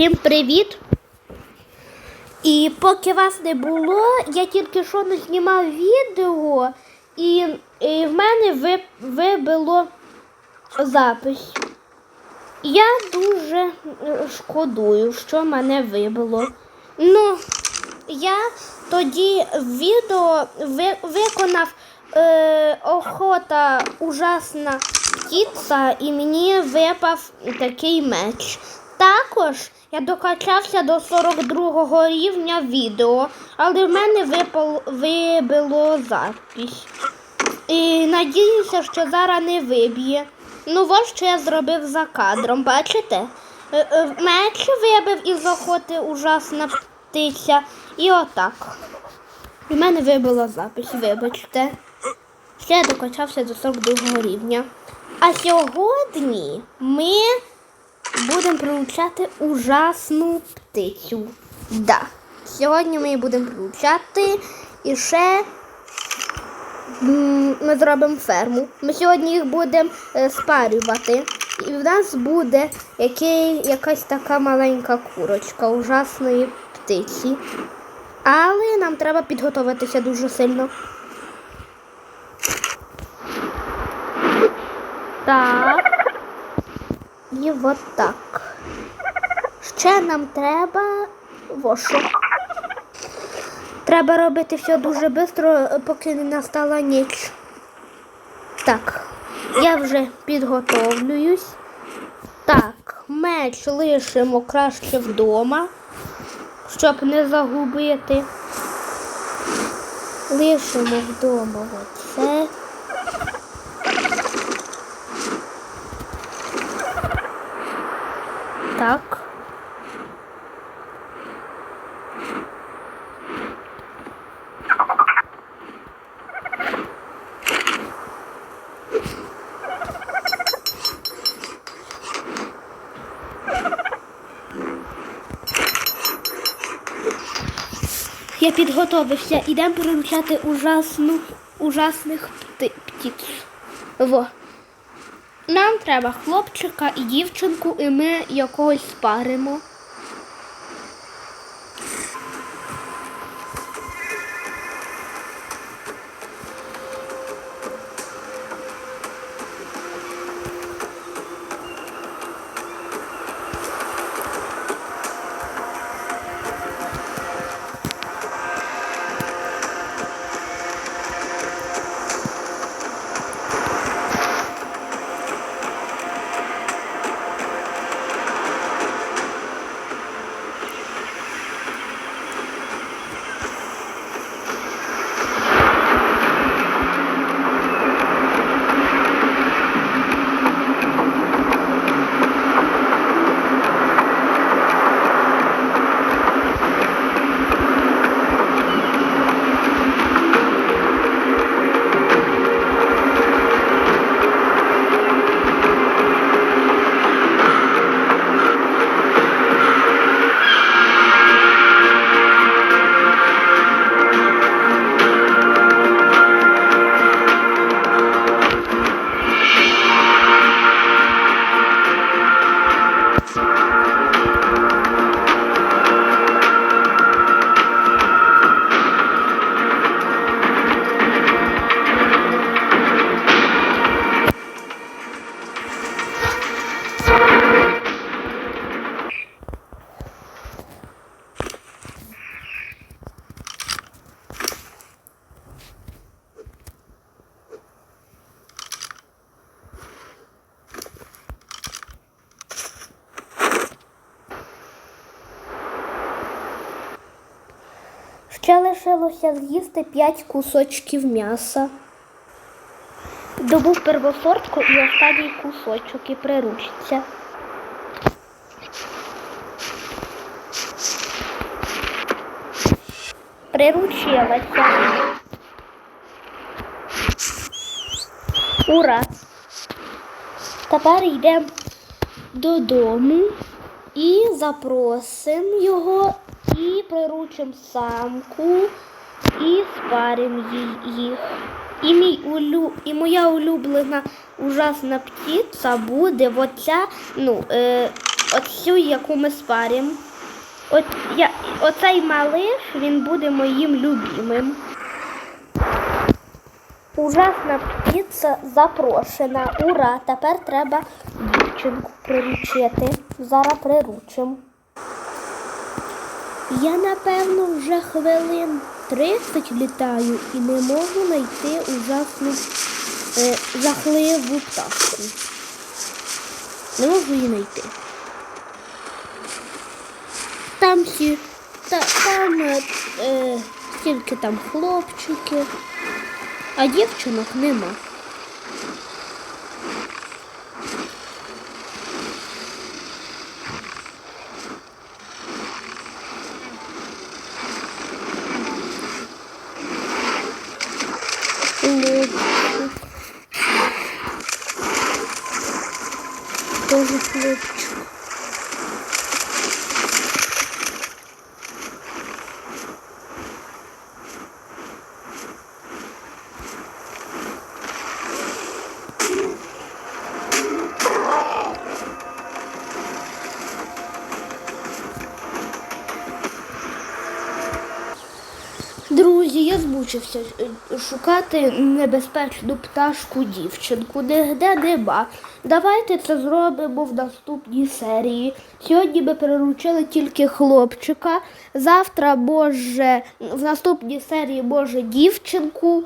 Всім привіт! І поки вас не було, я тільки що не знімав відео, і, і в мене ви- вибило запис. Я дуже е, шкодую, що мене вибило. Ну, я тоді відео ви, виконав е, охота ужасна птиця і мені випав такий меч. Також я докачався до 42 рівня відео, але в мене випал, вибило запись. І надіюся, що зараз не виб'є. Ну, ось що я зробив за кадром, бачите? Е, е, Меч вибив із охоти ужасна птиця. І отак. І в мене вибило запись, вибачте. Ще я докачався до 42 рівня. А сьогодні ми будемо приручати ужасну птицю. Да. Сьогодні ми її будемо приручати і ще ми зробимо ферму. Ми сьогодні їх будемо е, спарювати. І в нас буде який, якась така маленька курочка ужасної птиці. Але нам треба підготуватися дуже сильно. Так. І от так. Ще нам треба вошу. Треба робити все дуже швидко, поки не настала ніч. Так, я вже підготовлююсь. Так, меч лишимо краще вдома, щоб не загубити. Лишимо вдома оце. Так. Я підготовився. Ідемо приручати ужасну, ужасних пти- птиць. Во. Нам треба хлопчика і дівчинку, і ми якогось спаримо. Лишилося з'їсти 5 кусочків м'яса. Добув первосортку і останній кусочок і приручиться. Приручилася. Ура! Тепер йдемо додому і запросимо його і приручимо самку і спаримо їх. І, мій улю... і моя улюблена ужасна птиця буде оця, ну, е... оцю, яку ми сваримо. От я, оцей малиш, він буде моїм любимим. Ужасна піца запрошена. Ура! Тепер треба дівчинку приручити. Зараз приручимо. Я, напевно, вже хвилин 30 літаю і не можу знайти ужасну е, жахливу пташку. Не можу її знайти. Там всі, та, там е, е, тільки там хлопчики, а дівчинок нема. Тоже хлопчик. Друзі, я змучився е, шукати небезпечну пташку дівчинку, де нема. Давайте це зробимо в наступній серії. Сьогодні ми приручили тільки хлопчика. Завтра може в наступній серії може дівчинку,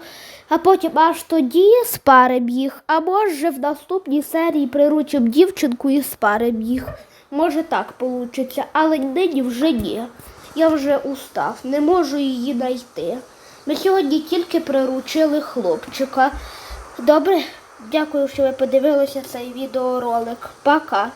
а потім аж тоді спаримо їх. А може в наступній серії приручимо дівчинку і спаримо їх. Може так вийде, але нині вже ні. Я вже устав, не можу її знайти. Ми сьогодні тільки приручили хлопчика. Добре, дякую, що ви подивилися цей відеоролик. Пока.